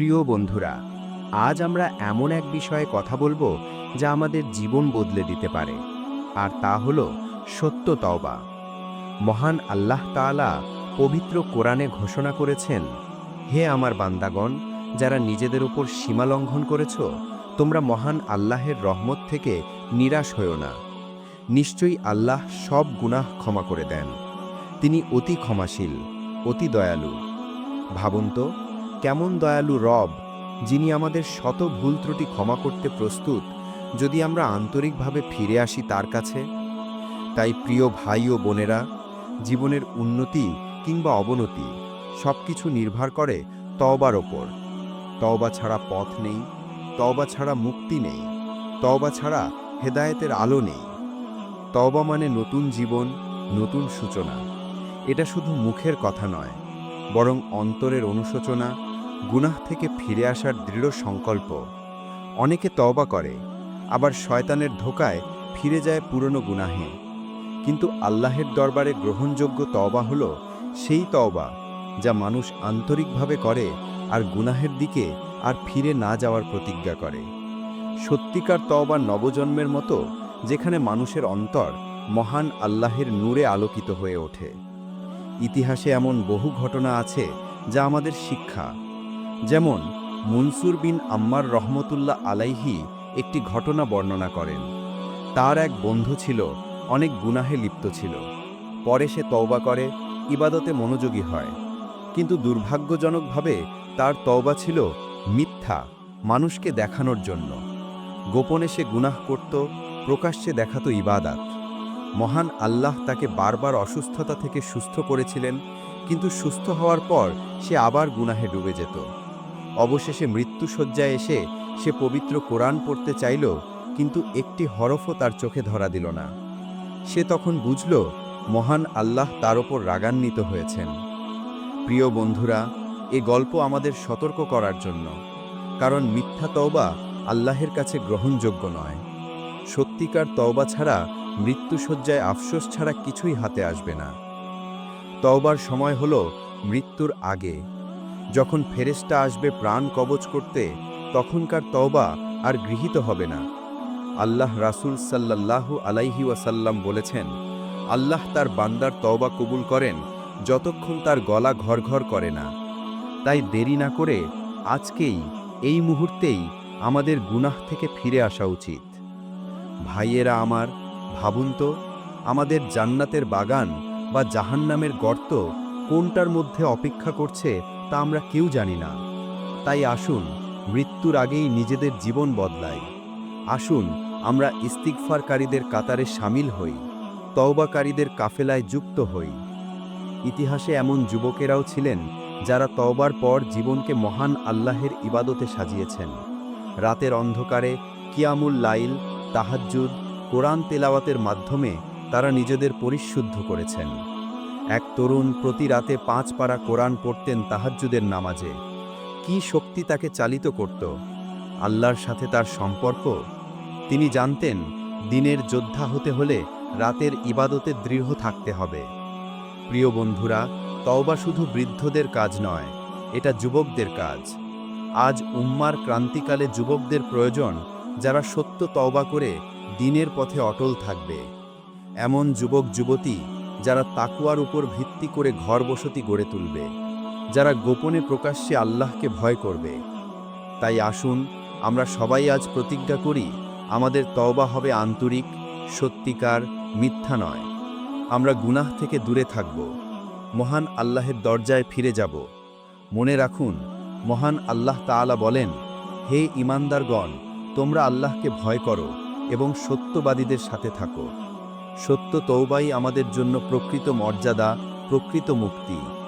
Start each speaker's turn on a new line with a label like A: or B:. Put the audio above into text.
A: প্রিয় বন্ধুরা, আজ আমরা এমন এক বিষয়ে কথা বলব যা আমাদের জীবন বদলে দিতে পারে, আর তা হল সত্য তওবা। মহান আল্লাহ তাআলা পবিত্র কোরআনে ঘোষণা করেছেন, হে আমার বান্দাগণ, যারা নিজেদের উপর সীমা লঙ্ঘন করেছ, তোমরা মহান আল্লাহের রহমত থেকে নিরাশ হও না। নিশ্চয়ই আল্লাহ সব গুনাহ ক্ষমা করে দেন। তিনি অতি ক্ষমাশীল, অতি দয়ালু। ভাবুন তো কেমন দয়ালু রব, যিনি আমাদের শত ভুল ত্রুটি ক্ষমা করতে প্রস্তুত, যদি আমরা আন্তরিকভাবে ফিরে আসি তার কাছে? তাই প্রিয় ভাই ও বোনেরা, জীবনের উন্নতি কিংবা অবনতি সব কিছু নির্ভর করে তওবার ওপর। তওবা ছাড়া পথ নেই, তওবা ছাড়া মুক্তি নেই, তওবা ছাড়া হেদায়েতের আলো নেই। তওবা মানে নতুন জীবন, নতুন সূচনা। এটা শুধু মুখের কথা নয়, বরং অন্তরের অনুশোচনা গুনাহ থেকে ফিরে আসার দৃঢ় সংকল্প। অনেকে তওবা করে, আবার শয়তানের ধোকায় ফিরে যায় পুরনো গুনাহে। কিন্তু আল্লাহের দরবারে গ্রহণযোগ্য তওবা হল সেই তওবা যা মানুষ আন্তরিকভাবে করে আর গুনাহের দিকে আর ফিরে না যাওয়ার প্রতিজ্ঞা করে। সত্যিকার তওবা নবজন্মের মতো যেখানে মানুষের অন্তর মহান আল্লাহের নূরে আলোকিত হয়ে ওঠে। ইতিহাসে এমন বহু ঘটনা আছে যা আমাদের শিক্ষা। যেমন, মনসুর বিন আম্মার রহমতুল্লাহ আলাইহি একটি ঘটনা বর্ণনা করেন। তার এক বন্ধু ছিল, অনেক গুনাহে লিপ্ত ছিল। পরে সে তওবা করে, ইবাদতে মনোযোগী হয়। কিন্তু দুর্ভাগ্যজনকভাবে তার তওবা ছিল মিথ্যা, মানুষকে দেখানোর জন্য। গোপনে সে গুনাহ করত, প্রকাশ্যে দেখাত ইবাদাত। মহান আল্লাহ তাকে বারবার অসুস্থতা থেকে সুস্থ করেছিলেন, কিন্তু সুস্থ হওয়ার পর সে আবার গুনাহে ডুবে যেত। অবশেষে মৃত্যুসজ্জায় এসে সে পবিত্র কোরআন পড়তে চাইল, কিন্তু একটি হরফও তার চোখে ধরা দিল না। সে তখন বুঝল, মহান আল্লাহ তার ওপর রাগান্বিত হয়েছেন। প্রিয় বন্ধুরা, এ গল্প আমাদের সতর্ক করার জন্য, কারণ মিথ্যা তওবা আল্লাহের কাছে গ্রহণযোগ্য নয়। সত্যিকার তওবা ছাড়া মৃত্যুসজ্জায় আফসোস ছাড়া কিছুই হাতে আসবে না। তওবার সময় হল মৃত্যুর আগে। যখন ফেরেশতা আসবে প্রাণ কবচ করতে, তখনকার তওবা আর গৃহীত হবে না। আল্লাহ রাসূল সাল্লাল্লাহু আলাইহি ওয়াসাল্লাম বলেছেন, আল্লাহ তার বান্দার তওবা কবুল করেন যতক্ষণ তার গলা ঘরঘর করে না। তাই দেরি না করে আজকেই, এই মুহূর্তেই আমাদের গুনাহ থেকে ফিরে আসা উচিত। ভাইয়েরা আমার, ভাবুন তো, আমাদের জান্নাতের বাগান বা জাহান্নামের গর্ত কোনটার মধ্যে অপেক্ষা করছে তা আমরা কেউ জানি না। তাই আসুন, মৃত্যুর আগেই নিজেদের জীবন বদলাই। আসুন, আমরা ইস্তিকফারকারীদের কাতারে সামিল হই, তওবাকারীদের কাফেলায় যুক্ত হই। ইতিহাসে এমন যুবকেরাও ছিলেন যারা তওবার পর জীবনকে মহান আল্লাহের ইবাদতে সাজিয়েছেন। রাতের অন্ধকারে কিয়ামুল লাইল, তাহাজ্জুদ, কোরআন তেলাওয়াতের মাধ্যমে তারা নিজেদের পরিশুদ্ধ করেছেন। এক তরুণ প্রতি রাতে পাঁচ পারা কোরআন পড়তেন তাহাজ্জুদের নামাজে। কি শক্তি তাকে চালিত করত? আল্লাহর সাথে তার সম্পর্ক? তিনি জানতেন, দিনের যোদ্ধা হতে হলে রাতের ইবাদতে দৃঢ় থাকতে হবে। প্রিয় বন্ধুরা, তওবা শুধু বৃদ্ধদের কাজ নয়, এটা যুবকদের কাজ। আজ উম্মার ক্রান্তিকালে যুবকদের প্রয়োজন, যারা সত্য তওবা করে দিনের পথে অটল থাকবে। এমন যুবক যুবতী যারা তাকুয়ার উপর ভিত্তি করে ঘর বসতি গড়ে তুলবে, যারা গোপনে প্রকাশ্যে আল্লাহকে ভয় করবে। তাই আসুন, আমরা সবাই আজ প্রতিজ্ঞা করি, আমাদের তওবা হবে আন্তরিক, সত্যিকার, মিথ্যা নয়। আমরা গুনাহ থেকে দূরে থাকব। মহান আল্লাহের দরজায় ফিরে যাব। মনে রাখুন, মহান আল্লাহ তাআলা বলেন, হে ইমানদারগণ তোমরা আল্লাহকে ভয় করো এবং সত্যবাদীদের সাথে থাকো। সত্য তৌবাই আমাদের জন্য প্রকৃত মর্যাদা প্রকৃত মুক্তি।